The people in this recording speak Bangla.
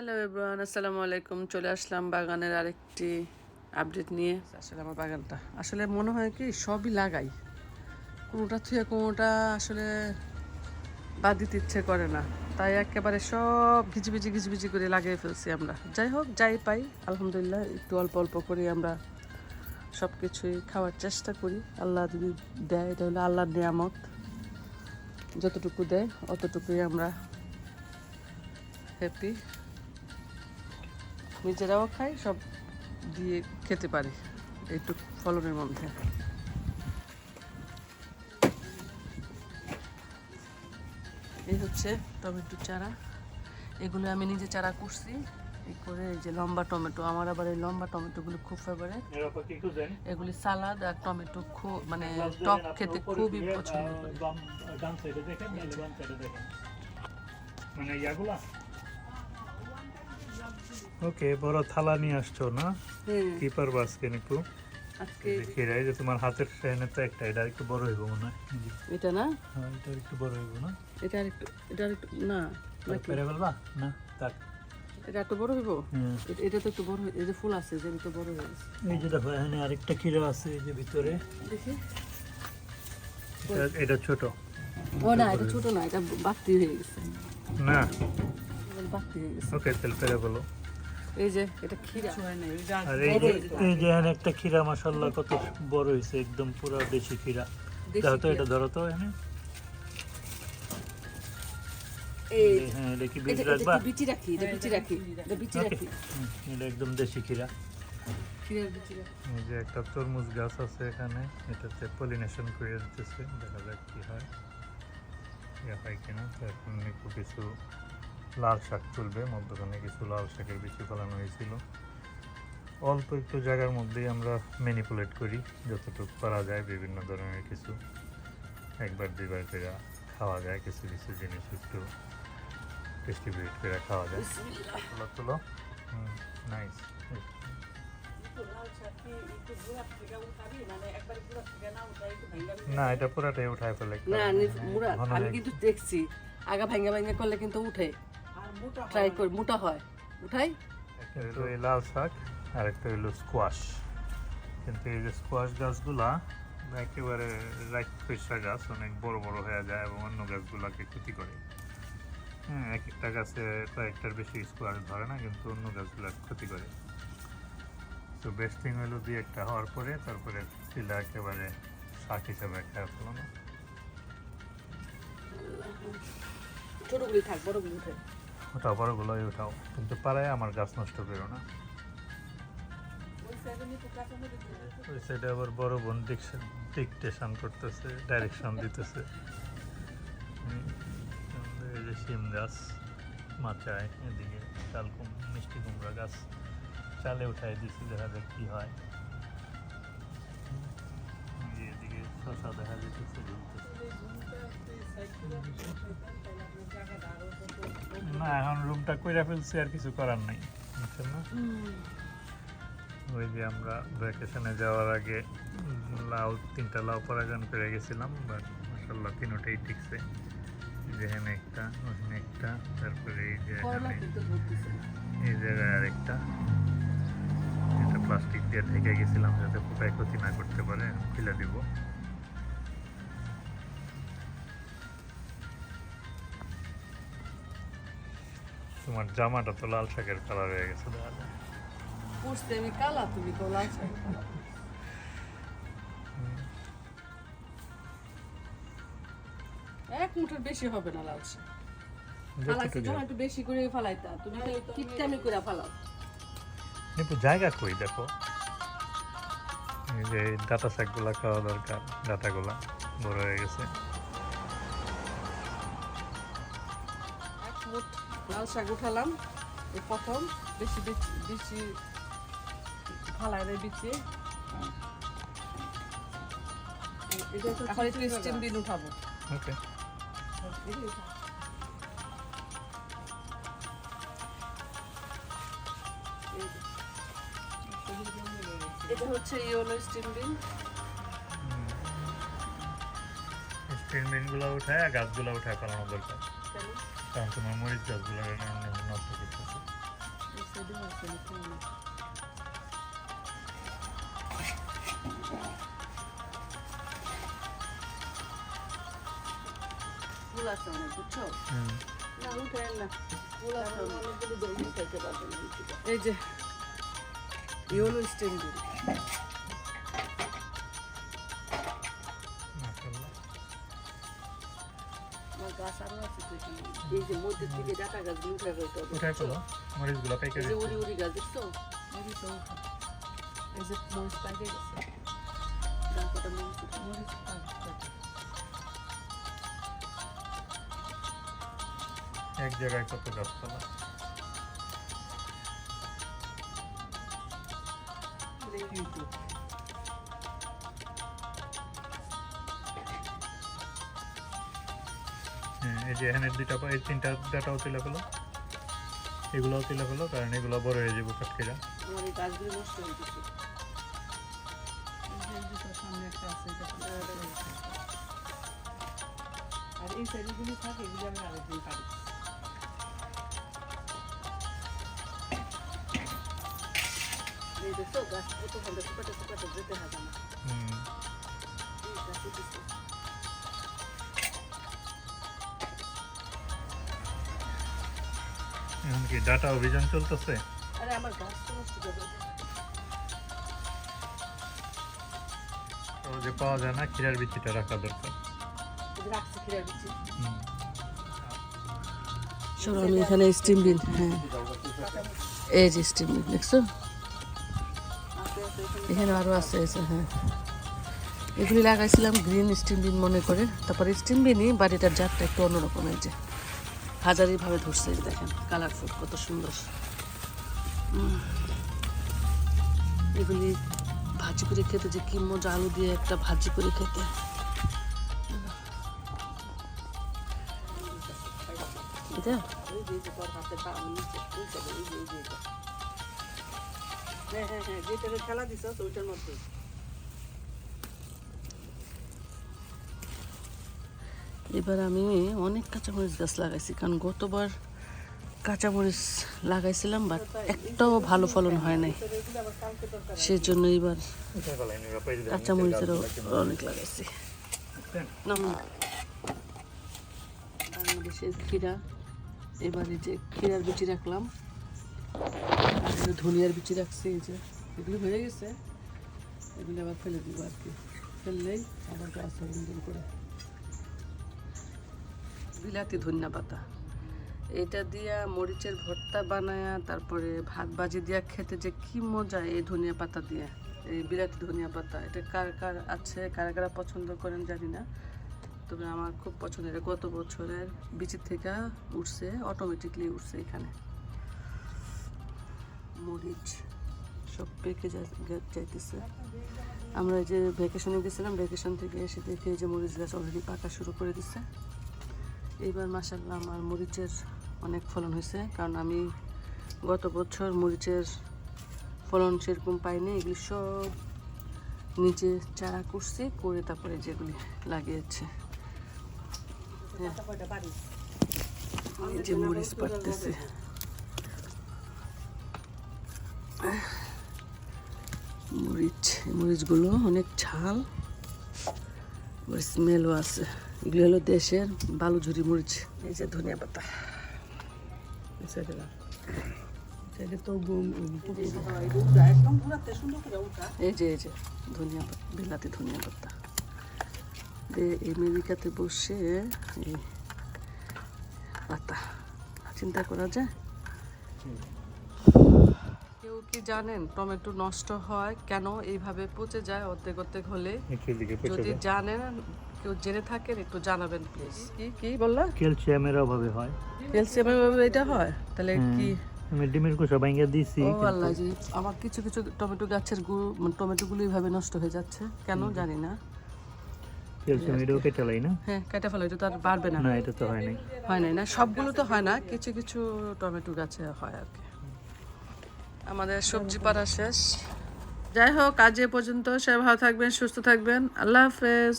হ্যালো এভরিওয়ান আসসালামু আলাইকুম চলে আসলাম বাগানের আরেকটি আপডেট নিয়ে। আসলে আমার বাগানটা। আসলে মনে হয় কি, সবই লাগাই। কোনোটা থুয়ে কোনোটা আসলে বাদ দিতে ইচ্ছে করে না। তাই একেবারে সব ঘিচিবিচি ঘিচিবিচি করে লাগিয়ে ফেলছি আমরা। যাই হোক, যাই পাই, আলহামদুলিল্লাহ, একটু অল্প অল্প করে আমরা সব কিছুই খাওয়ার চেষ্টা করি। আল্লাহ যদি দেয় এটা হলো আল্লাহর নিয়ামত যতটুকু দেয়, অতটুকুই আমরা হ্যাপি নিজেরাও খাই, সব দিয়ে খেতে পারি, একটু ফলনের মধ্যে। এই হচ্ছে টমেটো চারা। এগুলো আমি নিজে চারা করছি এই করে এই যে লম্বা টমেটো, আমার আবার এই লম্বা টমেটোগুলো খুব ফেভারিট? এগুলি সালাদ আর টমেটো খুব মানে টক খেতে খুবই পছন্দ মানে ইয়াগুলা ওকে বড় থালা নিয়ে আসছো না? হ্যাঁ কি পারবা আজকে নিপু দেখি রাই যে তোমার হাতের ফ্যানে তো একটা এটা একটু বড় হইব মনে হয়। এটা না? হ্যাঁ এটা একটু বড় হইব না? এটা আরেকটু এটা আরেকটু না পেরে ফেলবা? না তাক এটা একটু বড় হইব। এটা- এটা তো একটু বড় এই যে ফুল আছে যে একটু বড় হয়ে এই এখানে আরেকটা খিরা আছে এই যে ভিতরে। দেখি। এটা- এটা ছোট। ও না এটা ছোট না এটা বাড়তি হয়ে গেছে। না। ওকে তেল বলো এই যে এটা ক্ষীরা। না এই যে আর এই যে এই যে এখানে একটা খিরা মাসাল্লাহ কত বড় হয়েছে একদম পুরো দেশি খিরা দেশি তো এটা ধরো তো এখানে। এই হ্যাঁ এটা কি বীজ রাখবা বিচি রাখি এটা বিচি রাখি এটা বিচি রাখি এটা একদম দেশি খিরা ক্ষীরার বিচি রাখি এই যে একটা তরমুজ গাছ আছে এখানে এটাতে পলিনেশন করে দিতেছে দেখা যাক কি হয়। হয় কিনা এখন কিছু লাল শাক তুলবে মধ্যখানে কিছু লাল শাকের বিচি ফলানো হয়েছিল। অল্প একটু জায়গার মধ্যেই আমরা ম্যানিপুলেট করি যতটুকু করা যায় বিভিন্ন ধরনের কিছু। একবার দুইবার করে খাওয়া যায় কিছু কিছু জিনিস একটু ডিস্ট্রিবিউট করে খাওয়া যায়। তুলো তুলো। নাইস না এটা পুরাটাই উঠায় ফেলে। না নি- মুরাদ ঘন আমি কিন্তু দেখছি। আগা ভাঙ্গা ভাঙ্গা করলে কিন্তু উঠে। ট্রাই করি মোটা হয়। উঠাই। একটা হলো লাল শাক আর একটা হলো স্কোয়াশ কিন্তু এই যে স্কোয়াশ গাছগুলা একেবারে রাইট পেশা গাছ অনেক বড় বড় হয়ে যায় এবং অন্য গাছগুলাকে ক্ষতি করে। হ্যাঁ এক একটা গাছে কয়েকটার বেশি স্কোয়াশ ধরে না কিন্তু অন্য গাছগুলার ক্ষতি করে। তো বেস্ট থিং হলো দুই একটা হওয়ার পরে তারপরে শিলা একেবারে শাক হিসেবে খেয়ে ফেলো না ছোটগুলি থাক বড়গুলি উঠে ওটাও বড়গুলোই উঠাও কিন্তু পাড়ায় আমার গাছ নষ্ট করো না। ওই সাইডে আবার বড় বোন ডিকটেশন করতেছে ডাইরেকশন দিতেছে। এই যে শিম গাছ মাচায় এদিকে চাল কুম মিষ্টি কুমড়া গাছ চালে উঠাই দিছি, দেখা যাক কি হয়। এদিকে শশা দেখা যেতেছে এখন রুমটা কইরা ফেলছি আর কিছু করার নাই। বুঝছেন না? ওই যে আমরা ভ্যাকেশনে যাওয়ার আগে লাউ তিনটা লাউ পরাগান করে গেছিলাম বাট মাসাল্লাহ তিনোটাই ঠিকছে যেখানে একটা ওখানে একটা তারপরে এই যে। এই জায়গায় আরেকটা। এটা প্লাস্টিক দিয়ে ঢেকে গেছিলাম যাতে পোকায় ক্ষতি না করতে পারে খুলে দিব। তোমার জামাটা তো লাল শাকের কালার হয়ে গেছে। আমি কালা তুমি কলা এক মুঠের বেশি হবে না লাল শাক। ফালাইছি যখন একটু বেশি করে ফালাইতা তুমি তো কিপটামি করে ফালাও। নিপু জায়গা কই দেখো? এই যে ডাটা শাকগুলা খাওয়া দরকার ডাটাগুলা বড় হয়ে গেছে। লাল শাক উঠালাম। এই প্রথম বেশি বেশি বেশি ফালাই দেয় বিচে। এখন একটু স্টিম দিন উঠাবো। ওকে। এটা হচ্ছে ইয়োলো স্টিম বিন স্প্রিন বিনগুলো উঠায় আর গাছগুলো উঠায় ফেলানো দরকার। কারণ তোমার মরিচ গাছগুলো নষ্ট করতেছে। সাইডেও আছে নাকি অনেক। এই যে ডাটা গাছ উঠে মরিচগুলো পাইকে এই উড়ি উড়ি গাছ দেখছ? মরিচ এই যে মরিচ পাইকে গেছে গাছ মরিচ মরিচ এক জায়গায় কত গাছপালা ইউটিউব হ্যাঁ এই যে এখানে দুইটা এই তিনটা ডাটাও তুলে ফেলো। এগুলোও তুলে ফেলো কারণ এগুলো বড় হয়ে যাব হয়েছে। আর এই সাইডগুলি থাকে এগুলো আমি আরেকদিন এই দেখছ গাছ কত ভালো যেতে হবে না হুম। গাছে এখন কি ডাটা অভিযান চলতেছে? আরে আমার গাছ নষ্ট করে তো যে পাওয়া যায় না ক্ষীরার বিচিটা রাখা দরকার। রাখছি ফিরে দিচ্ছি চলো আমি এখানে স্টিম বিন হ্যাঁ। এই যে স্টিম বিন দেখছ? এখানে আরও আছে আছে হ্যাঁ। এগুলি লাগাইছিলাম গ্রিন স্টিম বিন মনে করে। তারপরে স্টিম বিনই বাড়িটার জাতটা একটু অন্যরকম যে। হাজারিভাবে ধরছে দেখেন কালারফুল কত সুন্দর। এগুলি ভাজি করে খেতে যে কি মজা আলু দিয়ে একটা ভাজি করে খেতে। হ্যাঁ হ্যাঁ হ্যাঁ যেটাকে খেলা দিছ ওইটার মধ্যে এবার আমি অনেক কাঁচামরিচ গাছ লাগাইছি, কারণ গতবার কাঁচামরিচ লাগাইছিলাম বাট একটাও ভালো ফলন হয় নাই। সেজন্য এবার কাঁচামরিচেরও অনেক লাগাইছি। বাংলাদেশের ক্ষীরা, এবারে যে ক্ষীরার বিচি রাখলাম। ধনিয়ার বিচি রাখছি, এই যে এগুলো হয়ে গেছে। এগুলো আবার ফেলে দিব আর কি। ফেললেই আবার গাছ করে। বিলাতি ধনিয়া পাতা। এটা দিয়া মরিচের ভর্তা বানায়া, তারপরে ভাত বাজি দিয়া খেতে যে কি মজা এই ধনিয়া পাতা দিয়ে, এই বিলাতি ধনিয়া পাতা। এটা কার কার আছে, কারা কারা পছন্দ করেন জানি না, তবে আমার খুব পছন্দের গত বছরের বিচির থেকে উঠছে অটোমেটিকলি উঠছে এখানে। মরিচ সব পেকে যাইতেছে। আমরা যে ভ্যাকেশনে গেছিলাম ভ্যাকেশন থেকে এসে দেখে যে মরিচ গাছ অলরেডি পাকা শুরু করে দিচ্ছে এইবার মাসাল্লাহ আমার মরিচের অনেক ফলন হয়েছে, কারণ আমি গত বছর মরিচের ফলন সেরকম পাইনি, এগুলি সব নিচে চারা করছি, করে তারপরে যেগুলি লাগিয়েছে। হ্যাঁ। যে মরিচ পাড়তেছে। মরিচ, মরিচগুলো অনেক ঝাল স্মেলও আছে। এগুলো হলো দেশের বালুঝুরি মরিচ এই যে ধনিয়া পাতা। এই এই যে এই যে ধনিয়া পাতা বিলাতি ধনিয়া পাতা। দিয়ে আমেরিকাতে বসে এই পাতা। চিন্তা করা যায়? কেউ কি জানেন টমেটো নষ্ট হয় কেন? এইভাবে পচে যায় অর্ধেক অর্ধেক হলে। যদি জানেন কেউ জেনে থাকেন একটু জানাবেন প্লিজ কি কি বললা? ক্যালসিয়ামের অভাবে হয়। ক্যালসিয়ামের ভাবে এটা হয়? তাহলে কি? আমি ডিমের কুসা ভাঙ্গা দিছি ও আল্লাহ জি আমার কিছু কিছু টমেটো গাছের গু মানে টমেটোগুলো এইভাবে নষ্ট হয়ে যাচ্ছে। কেন জানি না। ক্যালসিয়াম এটাও কেটে লাই না? হ্যাঁ কেটে ফেলো এটা তো আর বাড়বে না। না এটা তো হয় নাই। হয় নাই না? সবগুলো তো হয় না কিছু কিছু টমেটো গাছে হয় আর কি। আমাদের সবজি পাড়া শেষ। যাই হোক আজ এ পর্যন্ত সবাই ভালো থাকবেন সুস্থ থাকবেন। আল্লাহ হাফেজ।